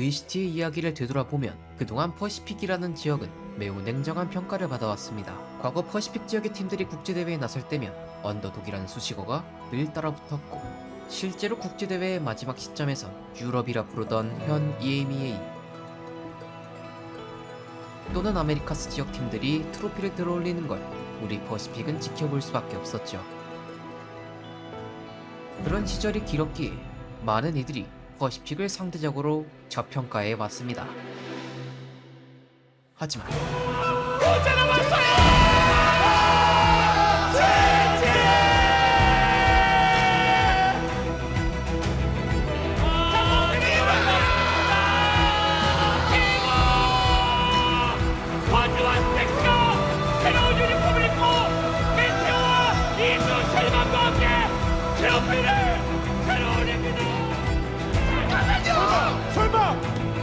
VCT의 이야기를 되돌아보면 그동안 퍼시픽이라는 지역은 매우 냉정한 평가를 받아왔습니다. 과거 퍼시픽 지역의 팀들이 국제대회에 나설 때면 언더독이라는 수식어가 늘 따라붙었고 실제로 국제대회의 마지막 시점에선 유럽이라 부르던 현 EMEA 또는 아메리카스 지역 팀들이 트로피를 들어올리는 걸 우리 퍼시픽은 지켜볼 수밖에 없었죠. 그런 시절이 길었기에 많은 이들이 퍼시픽을 상대적으로 저평가해 왔습니다. 하지만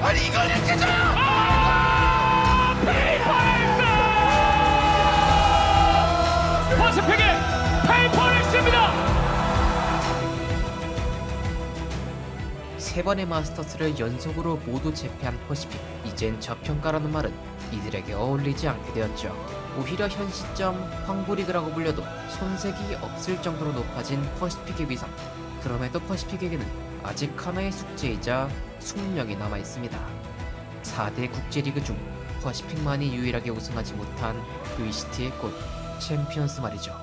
아니 이걸 이렇게 줘요! 아! 페이퍼렉스! 퍼스픽의 페이퍼렉스입니다! 세 번의 마스터스를 연속으로 모두 제패한 퍼시픽. 이젠 저평가라는 말은 이들에게 어울리지 않게 되었죠. 오히려 현 시점 황부리그라고 불려도 손색이 없을 정도로 높아진 퍼시픽의 위상. 그럼에도 퍼시픽에게는 아직 하나의 숙제이자 숙명이 남아 있습니다. 4대 국제리그 중 퍼시픽만이 유일하게 우승하지 못한 VCT의 꽃 챔피언스 말이죠.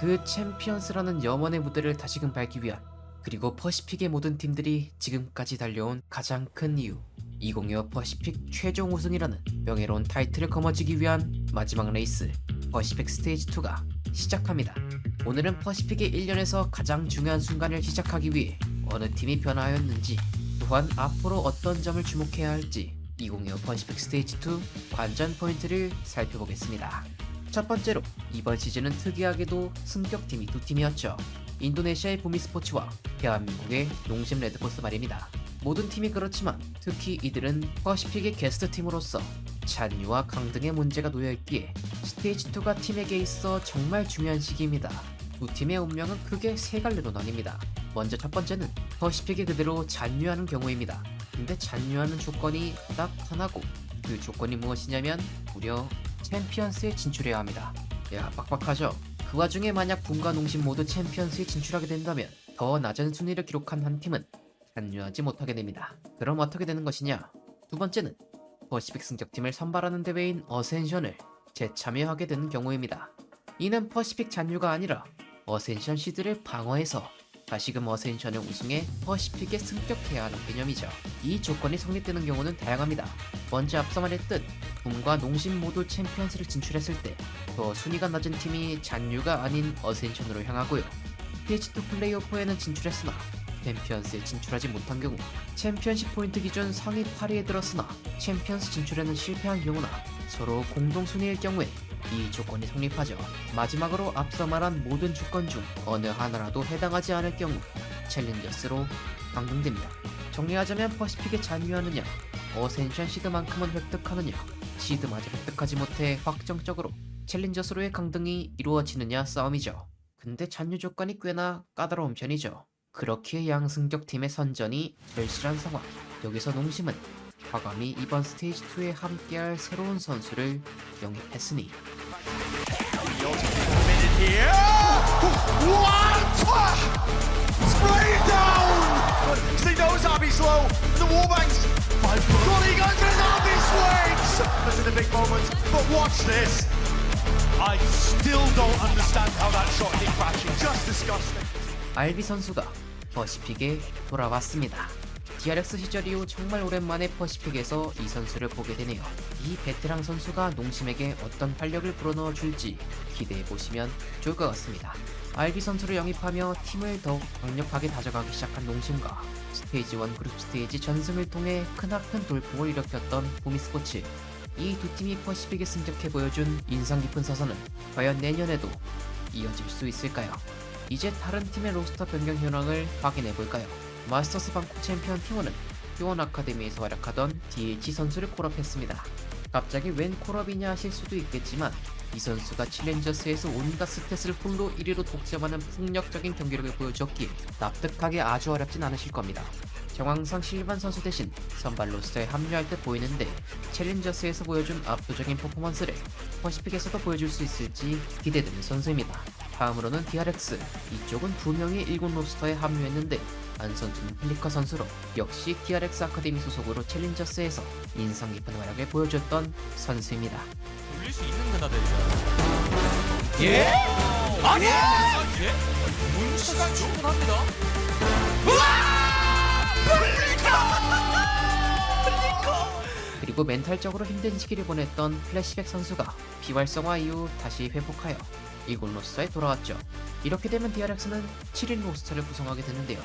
그 챔피언스라는 염원의 무대를 다시금 밟기 위한 그리고 퍼시픽의 모든 팀들이 지금까지 달려온 가장 큰 이유 2025 퍼시픽 최종 우승이라는 명예로운 타이틀을 거머쥐기 위한 마지막 레이스 퍼시픽 스테이지 2가 시작합니다. 오늘은 퍼시픽의 1년에서 가장 중요한 순간을 시작하기 위해 어느 팀이 변화하였는지 또한 앞으로 어떤 점을 주목해야 할지 2025 퍼시픽 스테이지 2 관전 포인트를 살펴보겠습니다. 첫 번째로 이번 시즌은 특이하게도 승격팀이 두 팀이었죠. 인도네시아의 보미 스포츠와 대한민국의 농심 레드포스 말입니다. 모든 팀이 그렇지만 특히 이들은 퍼시픽의 게스트 팀으로서 잔유와 강 등의 문제가 놓여 있기에 스테이지 2가 팀에게 있어 정말 중요한 시기입니다. 두 팀의 운명은 크게 세 갈래로 나뉩니다. 먼저 첫 번째는 퍼시픽이 그대로 잔유하는 경우입니다. 근데 잔유하는 조건이 딱 하나고 그 조건이 무엇이냐면 무려 챔피언스에 진출해야 합니다. 야 빡빡하죠? 그 와중에 만약 분과 농심 모두 챔피언스에 진출하게 된다면 더 낮은 순위를 기록한 한 팀은 잔류하지 못하게 됩니다. 그럼 어떻게 되는 것이냐? 두 번째는 퍼시픽 승격팀을 선발하는 대회인 어센션을 재참여하게 되는 경우입니다. 이는 퍼시픽 잔류가 아니라 어센션 시드를 방어해서 다시금 어센션을 우승해 퍼시픽에 승격해야 하는 개념이죠. 이 조건이 성립되는 경우는 다양합니다. 먼저 앞서 말했듯 붐과 농심 모두 챔피언스를 진출했을 때 더 순위가 낮은 팀이 잔류가 아닌 어센션으로 향하고요. PH2 플레이오프에는 진출했으나 챔피언스에 진출하지 못한 경우 챔피언십 포인트 기준 상위 8위에 들었으나 챔피언스 진출에는 실패한 경우나 서로 공동 순위일 경우에 이 조건이 성립하죠. 마지막으로 앞서 말한 모든 조건 중 어느 하나라도 해당하지 않을 경우 챌린저스로 강등됩니다. 정리하자면 퍼시픽에 잔류하느냐, 어센션 시드만큼은 획득하느냐, 시드마저 획득하지 못해 확정적으로 챌린저스로의 강등이 이루어지느냐 싸움이죠. 근데 잔류 조건이 꽤나 까다로운 편이죠. 그렇기에 양승격 팀의 선전이 절실한 상황. 여기서 농심은 과감히 이번 스테이지 2에 함께할 새로운 선수를 영입했으니. 알비 선수가 퍼시픽에 돌아왔습니다. DRX 시절 이후 정말 오랜만에 퍼시픽에서 이 선수를 보게 되네요. 이 베테랑 선수가 농심에게 어떤 활력을 불어넣어 줄지 기대해 보시면 좋을 것 같습니다. 알비 선수를 영입하며 팀을 더욱 강력하게 다져가기 시작한 농심과 스테이지 1 그룹 스테이지 전승을 통해 크나큰 돌풍을 일으켰던 보미스포츠 이 두 팀이 퍼시픽에 승격해 보여준 인상 깊은 서선은 과연 내년에도 이어질 수 있을까요? 이제 다른 팀의 로스터 변경 현황을 확인해 볼까요? 마스터스 방콕 챔피언 팀원은 T1 아카데미에서 활약하던 DH 선수를 콜업했습니다. 갑자기 웬 콜업이냐 하실 수도 있겠지만 이 선수가 챌린저스에서 온갖 스탯을 홀로 1위로 독점하는 폭력적인 경기력을 보여줬기에 납득하기 아주 어렵진 않으실 겁니다. 정황상 실반 선수 대신 선발 로스터에 합류할 듯 보이는데 챌린저스에서 보여준 압도적인 퍼포먼스를 퍼시픽에서도 보여줄 수 있을지 기대되는 선수입니다. 다음으로는 DRX 이쪽은 두 명의 1군 로스터에 합류했는데 안 선수는 플리커 선수로 역시 DRX 아카데미 소속으로 챌린저스에서 인상 깊은 활약을 보여줬던 선수입니다. 돌릴 수 있는 그나델이야. 예? 아니! 아, 예? 문시가 충분합니다. 그리고 멘탈적으로 힘든 시기를 보냈던 플래시백 선수가 비활성화 이후 다시 회복하여 1군 로스터에 돌아왔죠. 이렇게 되면 DRX는 7인 로스터를 구성하게 되는데요.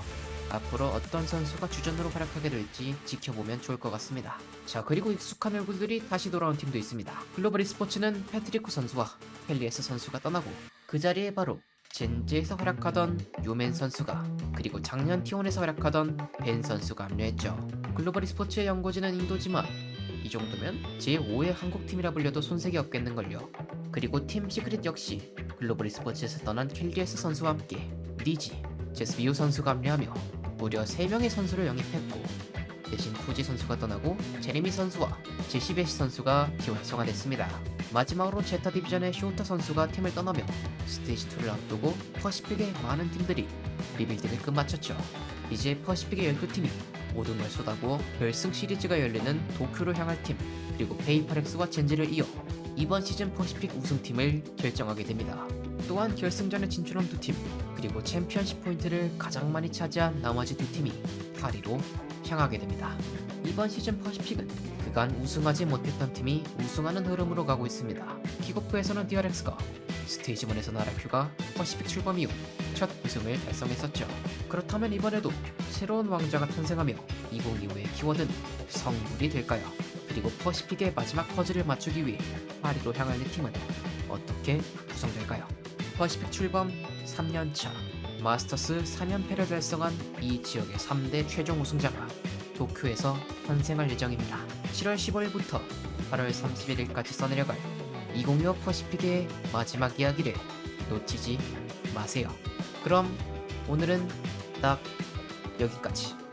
앞으로 어떤 선수가 주전으로 활약하게 될지 지켜보면 좋을 것 같습니다. 자 그리고 익숙한 얼굴들이 다시 돌아온 팀도 있습니다. 글로벌 e스포츠는 패트리코 선수와 펠리에스 선수가 떠나고 그 자리에 바로 젠지에서 활약하던 유맨 선수가 그리고 작년 T1에서 활약하던 벤 선수가 합류했죠. 글로벌 e스포츠의 연고지는 인도지만 이 정도면 제5의 한국팀이라 불려도 손색이 없겠는걸요. 그리고 팀 시크릿 역시 글로벌 e스포츠에서 떠난 켈리에스 선수와 함께 니지, 제스비우 선수가 합류하며 무려 3명의 선수를 영입했고 대신 후지 선수가 떠나고 제레미 선수와 제시베시 선수가 기활성화됐습니다. 마지막으로 제타 디비전의 쇼타 선수가 팀을 떠나며 스테이지 2를 앞두고 퍼시픽의 많은 팀들이 리빌딩을 끝마쳤죠. 이제 퍼시픽의 12팀이 모든 걸 쏟아부어 결승 시리즈가 열리는 도쿄를 향할 팀 그리고 페이퍼렉스와 젠지를 이어 이번 시즌 퍼시픽 우승팀을 결정하게 됩니다. 또한 결승전에 진출한 두 팀 그리고 챔피언십 포인트를 가장 많이 차지한 나머지 두 팀이 8위로 향하게 됩니다. 이번 시즌 퍼시픽은 그간 우승하지 못했던 팀이 우승하는 흐름으로 가고 있습니다. 킥오프에서는 DRX가 스테이지 1에서 나라큐가 퍼시픽 출범 이후 첫 우승을 달성했었죠. 그렇다면 이번에도 새로운 왕자가 탄생하며 2025의 키워드는 성물이 될까요? 그리고 퍼시픽의 마지막 퍼즐을 맞추기 위해 파리로 이 팀은 어떻게 구성될까요? 퍼시픽 출범 3년차 마스터스 4연패를 달성한 이 지역의 3대 최종 우승자가 도쿄에서 탄생할 예정입니다. 7월 15일부터 8월 31일까지 써내려갈 2025 퍼시픽의 마지막 이야기를 놓치지 마세요. 그럼 오늘은 딱 여기까지.